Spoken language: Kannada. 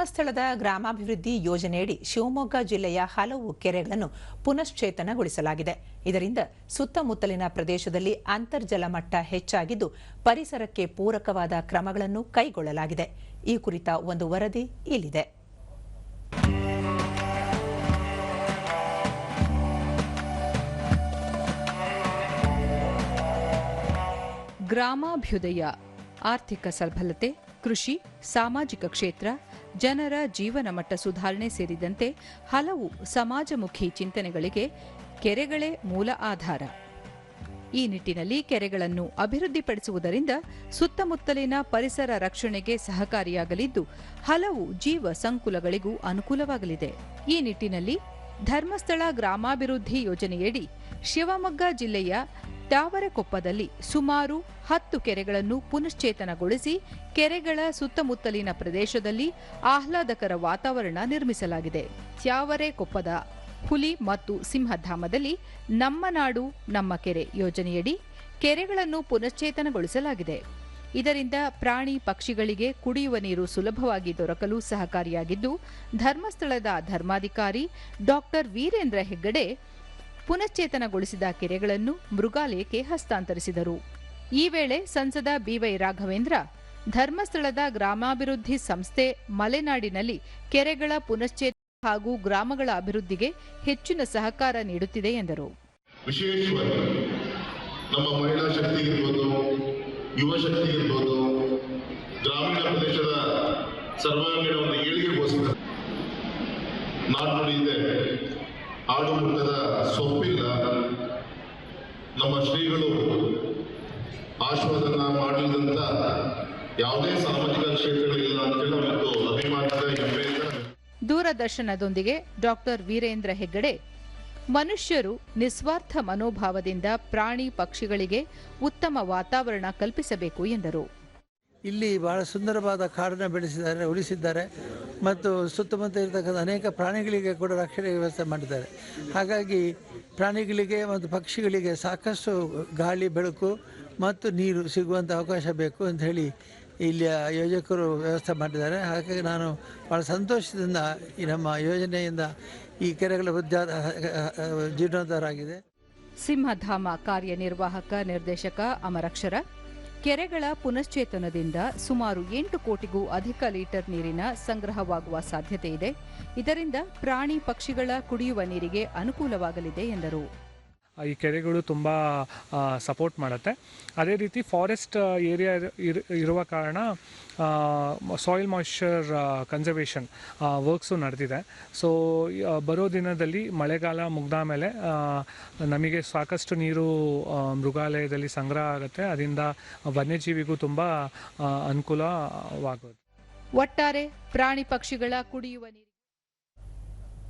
ಧರ್ಮಸ್ಥಳದ ಗ್ರಾಮಾಭಿವೃದ್ಧಿ ಯೋಜನೆಯಡಿ ಶಿವಮೊಗ್ಗ ಜಿಲ್ಲೆಯ ಹಲವು ಕೆರೆಗಳನ್ನು ಪುನಶ್ಚೇತನಗೊಳಿಸಲಾಗಿದೆ. ಇದರಿಂದ ಸುತ್ತಮುತ್ತಲಿನ ಪ್ರದೇಶದಲ್ಲಿ ಅಂತರ್ಜಲ ಮಟ್ಟ ಹೆಚ್ಚಾಗಿದ್ದು ಪರಿಸರಕ್ಕೆ ಪೂರಕವಾದ ಕ್ರಮಗಳನ್ನು ಕೈಗೊಳ್ಳಲಾಗಿದೆ. ಈ ಕುರಿತ ಒಂದು ವರದಿ ಇಲ್ಲಿದೆ. ಗ್ರಾಮಾಭ್ಯುದಯ, ಆರ್ಥಿಕ ಸಬಲತೆ, ಕೃಷಿ, ಸಾಮಾಜಿಕ ಕ್ಷೇತ್ರ ಜನರ ಜೀವನ ಮಟ್ಟ ಸುಧಾರಣೆ ಸೇರಿದಂತೆ ಹಲವು ಸಮಾಜಮುಖಿ ಚಿಂತನೆಗಳಿಗೆ ಕೆರೆಗಳೇ ಮೂಲ ಆಧಾರ. ಈ ನಿಟ್ಟಿನಲ್ಲಿ ಕೆರೆಗಳನ್ನು ಅಭಿವೃದ್ಧಿಪಡಿಸುವುದರಿಂದ ಸುತ್ತಮುತ್ತಲಿನ ಪರಿಸರ ರಕ್ಷಣೆಗೆ ಸಹಕಾರಿಯಾಗಲಿದ್ದು, ಹಲವು ಜೀವ ಸಂಕುಲಗಳಿಗೂ ಅನುಕೂಲವಾಗಲಿದೆ. ಈ ನಿಟ್ಟಿನಲ್ಲಿ ಧರ್ಮಸ್ಥಳ ಗ್ರಾಮಾಭಿವೃದ್ಧಿ ಯೋಜನೆಯಡಿ ಶಿವಮೊಗ್ಗ ಜಿಲ್ಲೆಯ ತ್ಯಾವರಕೊಪ್ಪದಲ್ಲಿ ಸುಮಾರು ಹತ್ತು ಕೆರೆಗಳನ್ನು ಪುನಶ್ಚೇತನಗೊಳಿಸಿ ಕೆರೆಗಳ ಸುತ್ತಮುತ್ತಲಿನ ಪ್ರದೇಶದಲ್ಲಿ ಆಹ್ಲಾದಕರ ವಾತಾವರಣ ನಿರ್ಮಿಸಲಾಗಿದೆ. ತ್ಯಾವರೆಕೊಪ್ಪದ ಹುಲಿ ಮತ್ತು ಸಿಂಹಧಾಮದಲ್ಲಿ ನಮ್ಮ ನಾಡು, ನಮ್ಮ ಕೆರೆ ಯೋಜನೆಯಡಿ ಕೆರೆಗಳನ್ನು ಪುನಶ್ಚೇತನಗೊಳಿಸಲಾಗಿದೆ. ಇದರಿಂದ ಪ್ರಾಣಿ ಪಕ್ಷಿಗಳಿಗೆ ಕುಡಿಯುವ ನೀರು ಸುಲಭವಾಗಿ ದೊರಕಲು ಸಹಕಾರಿಯಾಗಿದ್ದು, ಧರ್ಮಸ್ಥಳದ ಧರ್ಮಾಧಿಕಾರಿ ಡಾಕ್ಟರ್ ವೀರೇಂದ್ರ ಹೆಗ್ಗಡೆ ಪುನಶ್ಚೇತನಗೊಳಿಸಿದ ಕೆರೆಗಳನ್ನು ಮೃಗಾಲಯಕ್ಕೆ ಹಸ್ತಾಂತರಿಸಿದರು. ಈ ವೇಳೆ ಸಂಸದ ಬಿವೈ ರಾಘವೇಂದ್ರ, ಧರ್ಮಸ್ಥಳದ ಗ್ರಾಮಾಭಿವೃದ್ಧಿ ಸಂಸ್ಥೆ ಮಲೆನಾಡಿನಲ್ಲಿ ಕೆರೆಗಳ ಪುನಶ್ಚೇತನ ಹಾಗೂ ಗ್ರಾಮಗಳ ಅಭಿವೃದ್ಧಿಗೆ ಹೆಚ್ಚಿನ ಸಹಕಾರ ನೀಡುತ್ತಿದೆ ಎಂದರು. ನಮ್ಮ ಮಹಿಳಾ ಶಕ್ತಿ ಇರ್ಬೋದು, ಯುವ ಶಕ್ತಿ ಇರ್ಬೋದು, ಗ್ರಾಮೀಣ ಪ್ರದೇಶದ ಸರ್ವಾಂಗೀಣ ಒಂದು ಏಳಿಗೆಗೋಸ್ಕರ ನಾಡು ಆಡು ಮುಟ್ಟದ ಸೊಪ್ಪಿಲ್ಲ. ನಮ್ಮ ಶ್ರೀಗಳು ಆಶ್ವಾದನ ಮಾಡಿದಂತ ಯಾವುದೇ ಸಾಮಾಜಿಕ ಕ್ಷೇತ್ರಗಳಿಲ್ಲ ಅಂತೇಳಿ ಮತ್ತು ಅಭಿಮಾನದ ಹೆಮ್ಮೆಯಿಂದ ದೂರದರ್ಶನದೊಂದಿಗೆ ಡಾಕ್ಟರ್ ವೀರೇಂದ್ರ ಹೆಗ್ಗಡೆ. ಮನುಷ್ಯರು ನಿಸ್ವಾರ್ಥ ಮನೋಭಾವದಿಂದ ಪ್ರಾಣಿ ಪಕ್ಷಿಗಳಿಗೆ ಉತ್ತಮ ವಾತಾವರಣ ಕಲ್ಪಿಸಬೇಕು ಎಂದರು. ಇಲ್ಲಿ ಬಹಳ ಸುಂದರವಾದ ಕಾಡನ್ನು ಬೆಳೆಸಿದ್ದಾರೆ ಉಳಿಸಿದ್ದಾರೆ. ಮತ್ತು ಸುತ್ತಮುತ್ತ ಇರತಕ್ಕಂಥ ಅನೇಕ ಪ್ರಾಣಿಗಳಿಗೆ ಕೂಡ ರಕ್ಷಣೆ ವ್ಯವಸ್ಥೆ ಮಾಡಿದ್ದಾರೆ. ಹಾಗಾಗಿ ಪ್ರಾಣಿಗಳಿಗೆ ಮತ್ತು ಪಕ್ಷಿಗಳಿಗೆ ಸಾಕಷ್ಟು ಗಾಳಿ, ಬೆಳಕು ಮತ್ತು ನೀರು ಸಿಗುವಂಥ ಅವಕಾಶ ಬೇಕು ಅಂತ ಹೇಳಿ ಇಲ್ಲಿಯ ಯೋಜಕರು ವ್ಯವಸ್ಥೆ ಮಾಡಿದ್ದಾರೆ. ಹಾಗಾಗಿ ನಾನು ಭಾಳ ಸಂತೋಷದಿಂದ ಈ ನಮ್ಮ ಯೋಜನೆಯಿಂದ ಈ ಕೆರೆಗಳ ಉದ್ಯಾನ ಜೀರ್ಣೋದ್ಧಾರ ಆಗಿದೆ. ಸಿಂಹಧಾಮ ಕಾರ್ಯನಿರ್ವಾಹಕ ನಿರ್ದೇಶಕ ಅಮರಕ್ಷರ ಕೆರೆಗಳ ಪುನಶ್ಚೇತನದಿಂದ ಸುಮಾರು ಎಂಟು ಕೋಟಿಗೂ ಅಧಿಕ ಲೀಟರ್ ನೀರಿನ ಸಂಗ್ರಹವಾಗುವ ಸಾಧ್ಯತೆ ಇದೆ. ಇದರಿಂದ ಪ್ರಾಣಿ ಪಕ್ಷಿಗಳ ಕುಡಿಯುವ ನೀರಿಗೆ ಅನುಕೂಲವಾಗಲಿದೆ ಎಂದರು. ಈ ಕೆರೆಗಳು ತುಂಬ ಸಪೋರ್ಟ್ ಮಾಡುತ್ತೆ. ಅದೇ ರೀತಿ ಫಾರೆಸ್ಟ್ ಏರಿಯಾ ಇರುವ ಕಾರಣ ಸಾಯಿಲ್ ಮಾಯ್ಶ್ಚರ್ ಕನ್ಸರ್ವೇಷನ್ ವರ್ಕ್ಸು ನಡೆದಿದೆ. ಸೊ ಬರೋ ದಿನದಲ್ಲಿ ಮಳೆಗಾಲ ಮುಗ್ದ ಮೇಲೆ ನಮಗೆ ಸಾಕಷ್ಟು ನೀರು ಮೃಗಾಲಯದಲ್ಲಿ ಸಂಗ್ರಹ ಆಗುತ್ತೆ. ಅದರಿಂದ ವನ್ಯಜೀವಿಗೂ ತುಂಬ ಅನುಕೂಲವಾಗೋದು. ಒಟ್ಟಾರೆ ಪ್ರಾಣಿ ಪಕ್ಷಿಗಳ ಕುಡಿಯುವ ನೀರು